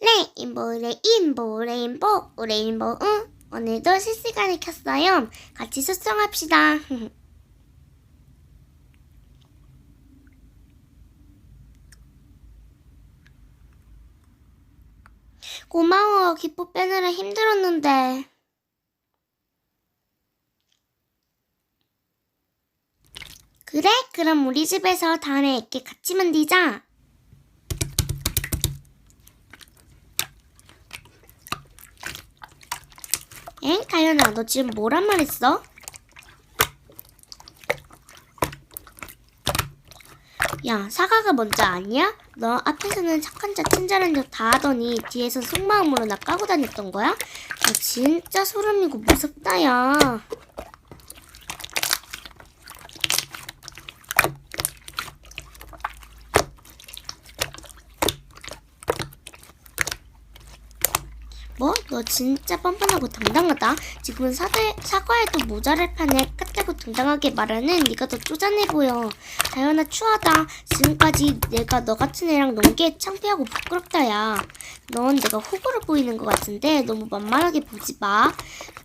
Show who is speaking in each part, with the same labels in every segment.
Speaker 1: 레인보우 레인보우 레인보우 레인보우 응. 오늘도 실시간에 켰어요. 같이 수정합시다. 고마워. 기포 빼느라 힘들었는데. 그래? 그럼 우리 집에서 다음에 이렇게 같이 만들자. 엥? 가연아, 너 지금 뭐란 말 했어? 야, 사과가 먼저 아니야? 너 앞에서는 착한 자 친절한 척다 하더니 뒤에서 속마음으로 나 까고 다녔던 거야? 나 진짜 소름이고 무섭다, 야. 뭐? 너 진짜 뻔뻔하고 당당하다. 지금은 사과에, 사과에도 모자랄 판에 까딱고 당당하게 말하는 네가 더 쪼잔해 보여. 다현아 추하다. 지금까지 내가 너 같은 애랑 논 게 창피하고 부끄럽다 야. 넌 내가 호구로 보이는 것 같은데 너무 만만하게 보지 마.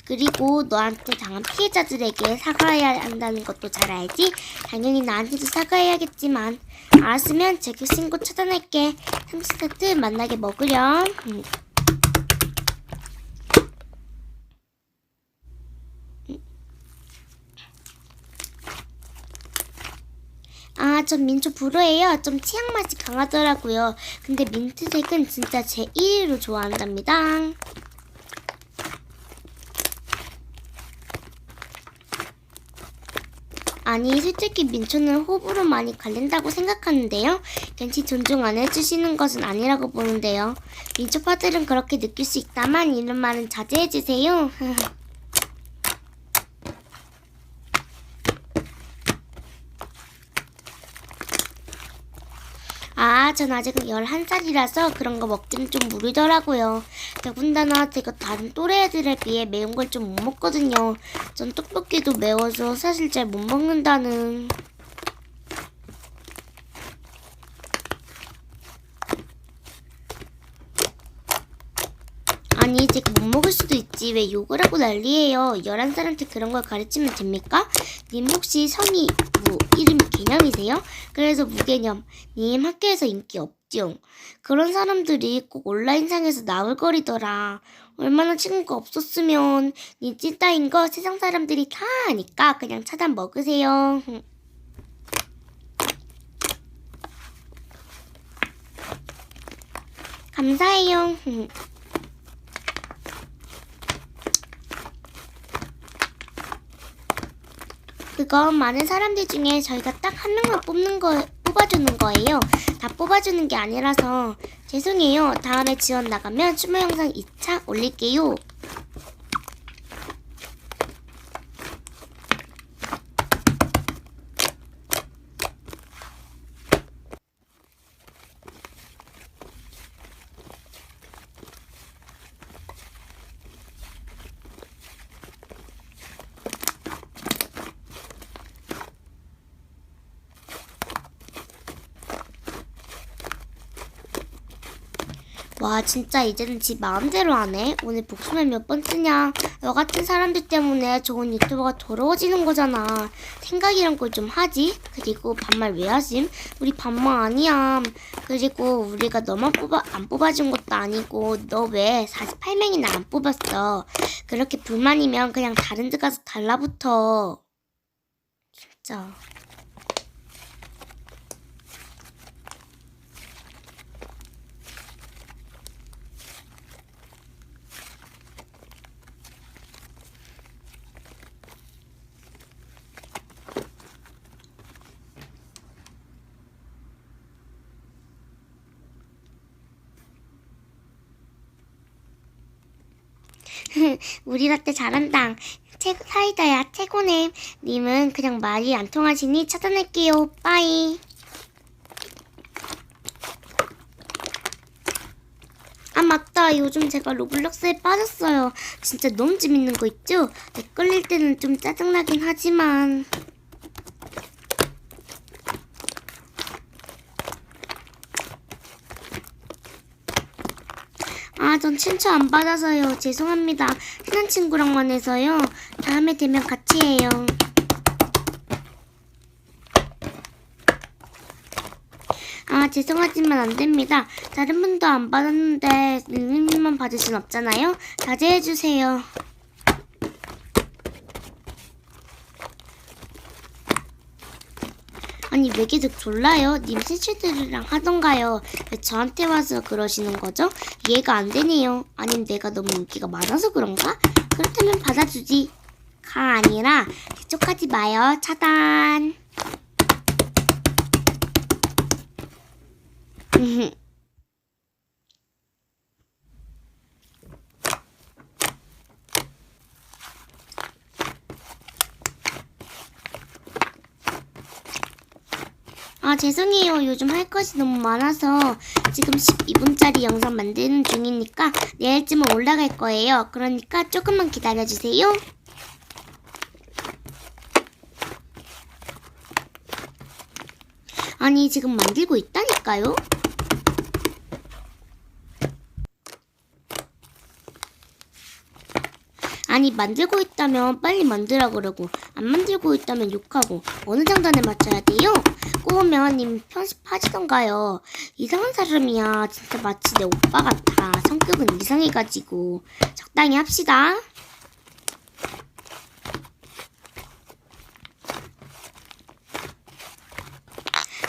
Speaker 1: 그리고 너한테 당한 피해자들에게 사과해야 한다는 것도 잘 알지? 당연히 나한테도 사과해야겠지만 알았으면 재규 신고 차단할게. 삼스타트 만나게 먹으렴. 아, 전 민초 브로예요. 좀 치약 맛이 강하더라고요. 근데 민트색은 진짜 제 1위로 좋아한답니다. 아니, 솔직히 민초는 호불호 많이 갈린다고 생각하는데요. 괜히 존중 안 해주시는 것은 아니라고 보는데요. 민초파들은 그렇게 느낄 수 있다만 이런 말은 자제해주세요. 아, 전 아직 11살이라서 그런 거 먹기는 좀 무리더라고요. 더군다나 제가 다른 또래 애들에 비해 매운 걸 좀 못 먹거든요. 전 떡볶이도 매워서 사실 잘 못 먹는다는. 아니, 제 가못 먹을 수도 있지. 왜 욕을 하고 난리예요. 11살한테 그런 걸 가르치면 됩니까? 님 혹시 성이 무, 이름이 개념이세요? 그래서 무개념. 님 학교에서 인기 없죠. 그런 사람들이 꼭 온라인상에서 나울거리더라. 얼마나 친구가 없었으면 니 찐따인 거 세상 사람들이 다 아니까 그냥 차단 먹으세요. 감사해요. 그건 많은 사람들 중에 저희가 딱 한 명만 뽑는 거, 뽑아주는 거예요. 다 뽑아주는 게 아니라서 죄송해요. 다음에 지원 나가면 추모 영상 2차 올릴게요. 와 진짜 이제는 지 마음대로 하네. 오늘 복수면 몇번 쓰냐? 너 같은 사람들 때문에 좋은 유튜버가 더러워지는 거잖아. 생각이란 걸 좀 하지. 그리고 반말 왜 하심? 우리 반말 아니야 그리고 우리가 너만 뽑아 안 뽑아준 것도 아니고 너 왜 48명이나 안 뽑았어? 그렇게 불만이면 그냥 다른 데 가서 달라붙어. 진짜 우리 라떼 잘한다. 최, 사이다야 최고네. 님은 그냥 말이 안 통하시니 차단할게요. 빠이. 아 맞다. 요즘 제가 로블록스에 빠졌어요. 진짜 너무 재밌는 거 있죠? 내 끌릴 때는 좀 짜증나긴 하지만. 아, 전 친추 안 받아서요. 죄송합니다. 친한 친구랑만 해서요. 다음에 되면 같이 해요. 아, 죄송하지만 안 됩니다. 다른 분도 안 받았는데 릴리님만 받을 순 없잖아요. 자제해주세요. 아니 왜 계속 졸라요? 님 친구들이랑 하던가요? 왜 저한테 와서 그러시는 거죠? 이해가 안 되네요. 아님 내가 너무 인기가 많아서 그런가? 그렇다면 받아주지. 가 아니라 재촉하지 마요. 차단. 아, 죄송해요. 요즘 할 것이 너무 많아서 지금 12분짜리 영상 만드는 중이니까 내일쯤은 올라갈 거예요. 그러니까 조금만 기다려주세요. 아니, 지금 만들고 있다니까요? 아니 만들고 있다면 빨리 만들라 그러고 안 만들고 있다면 욕하고 어느 장단에 맞춰야 돼요? 꼬우면 님 편집하시던가요? 이상한 사람이야. 진짜 마치 내 오빠 같아. 성격은 이상해가지고. 적당히 합시다.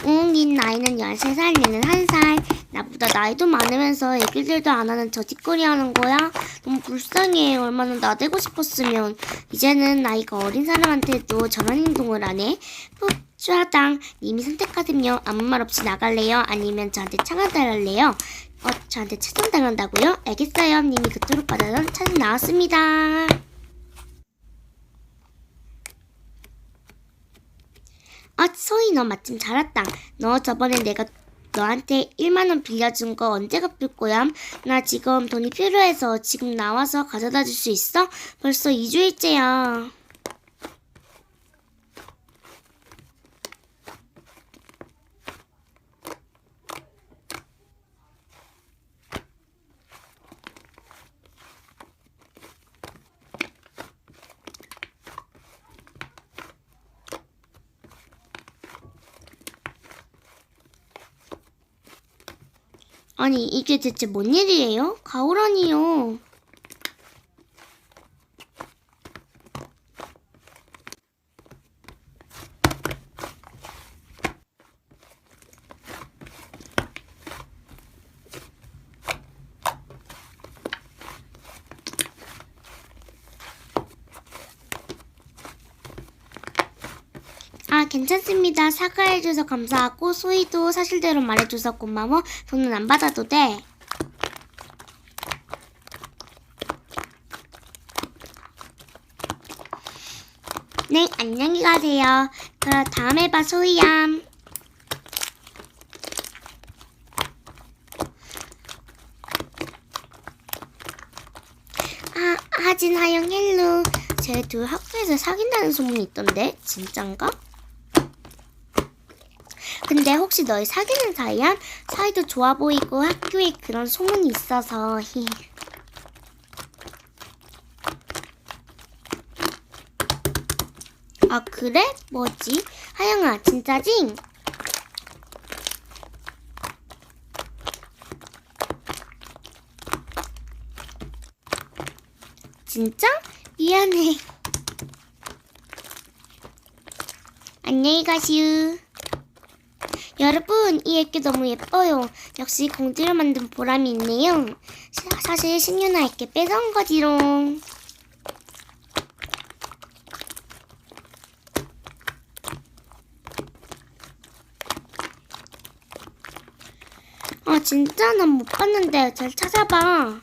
Speaker 1: 응, 닌 나이는 13살, 얘는 1살. 나보다 나이도 많으면서 애기들도 안 하는 저 뒷거리 하는 거야? 너무 불쌍해. 얼마나 나대고 싶었으면. 이제는 나이가 어린 사람한테도 저런 행동을 안 해? 푹, 쭈하당. 님이 선택하세요. 아무 말 없이 나갈래요? 아니면 저한테 차단당할래요? 어, 저한테 차단당한다고요? 알겠어요. 님이 그토록 받아던 차단 나왔습니다. 아, 소희 너 마침 잘 왔다. 너 저번에 내가 너한테 1만 원 빌려준 거 언제 갚을 거야? 나 지금 돈이 필요해서 지금 나와서 가져다 줄 수 있어? 벌써 2주일째야. 아니, 이게 대체 뭔 일이에요? 가오라니요. 아, 괜찮습니다. 사과해줘서 감사하고, 소희도 사실대로 말해줘서 고마워. 돈은 안 받아도 돼. 네, 안녕히 가세요. 그럼 다음에 봐, 소희야. 아, 하진, 하영, 헬로. 쟤 둘 학교에서 사귄다는 소문이 있던데? 진짠가? 근데 혹시 너희 사귀는 사이야? 사이도 좋아 보이고 학교에 그런 소문이 있어서 히. 아 그래? 뭐지? 하영아 진짜지? 진짜? 미안해 안녕히 가시우 여러분, 이 애기 너무 예뻐요. 역시 공주를 만든 보람이 있네요. 사- 사실 신유나 애기 뺏어온 거지롱. 아, 진짜? 난 못 봤는데. 잘 찾아봐.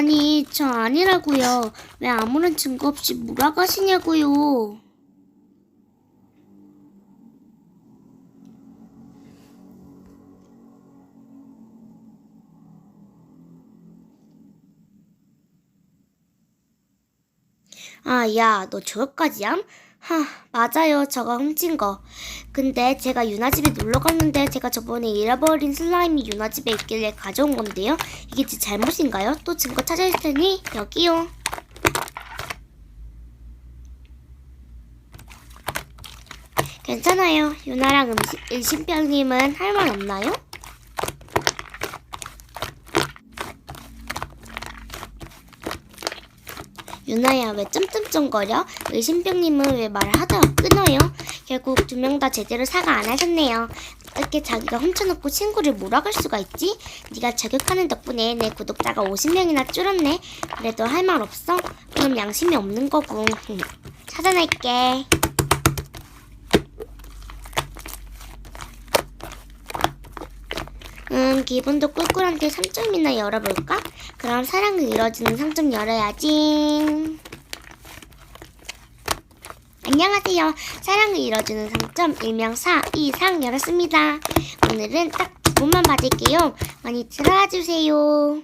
Speaker 1: 아니, 저 아니라고요. 왜 아무런 증거 없이 몰아가시냐고요. 아, 야, 너 저것까지 함? 하, 맞아요. 저가 훔친 거. 근데 제가 유나 집에 놀러 갔는데 제가 저번에 잃어버린 슬라임이 유나 집에 있길래 가져온 건데요. 이게 제 잘못인가요? 또 증거 찾을 테니 여기요. 괜찮아요. 유나랑 음식, 일신병님은 할 말 없나요? 유나야 왜 쫌쫌쫌거려? 의심병님은 왜 말을 하다가 끊어요? 결국 두 명 다 제대로 사과 안 하셨네요. 어떻게 자기가 훔쳐놓고 친구를 몰아갈 수가 있지? 네가 저격하는 덕분에 내 구독자가 50명이나 줄었네. 그래도 할 말 없어? 그럼 양심이 없는 거고. 찾아낼게. 음, 기분도 꿀꿀한데 3점이나 열어볼까? 그럼 사랑을 이뤄주는 상점 열어야지. 안녕하세요. 사랑을 이뤄주는 상점 일명 4, 2, 상 열었습니다. 오늘은 딱 두 분만 받을게요. 많이 들어와 주세요.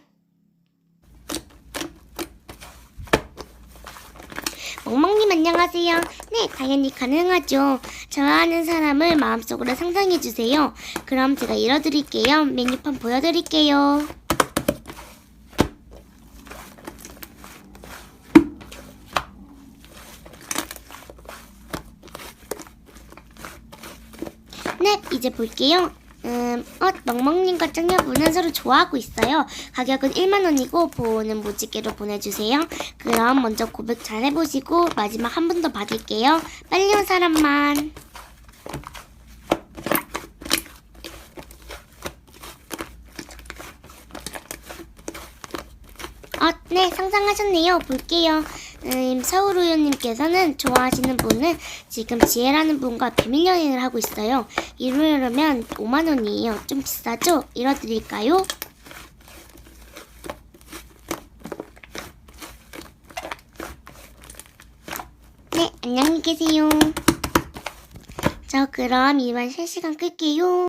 Speaker 1: 멍멍님 안녕하세요. 네, 당연히 가능하죠. 좋아하는 사람을 마음속으로 상상해 주세요. 그럼 제가 읽어드릴게요. 메뉴판 보여드릴게요. 네, 이제 볼게요. 음, 어, 멍멍님과 짱녀분은 서로 좋아하고 있어요. 가격은 1만원이고, 보호는 무지개로 보내주세요. 그럼 먼저 고백 잘 해보시고, 마지막 한 번 더 받을게요. 빨리 온 사람만. 어, 네, 상상하셨네요. 볼게요. 음, 서울우유님께서는 좋아하시는 분은 지금 지혜라는 분과 비밀 연애를 하고 있어요. 이러려면 5만 원이에요. 좀 비싸죠? 잃어드릴까요? 네, 안녕히 계세요. 저 그럼 이만 실시간 끌게요.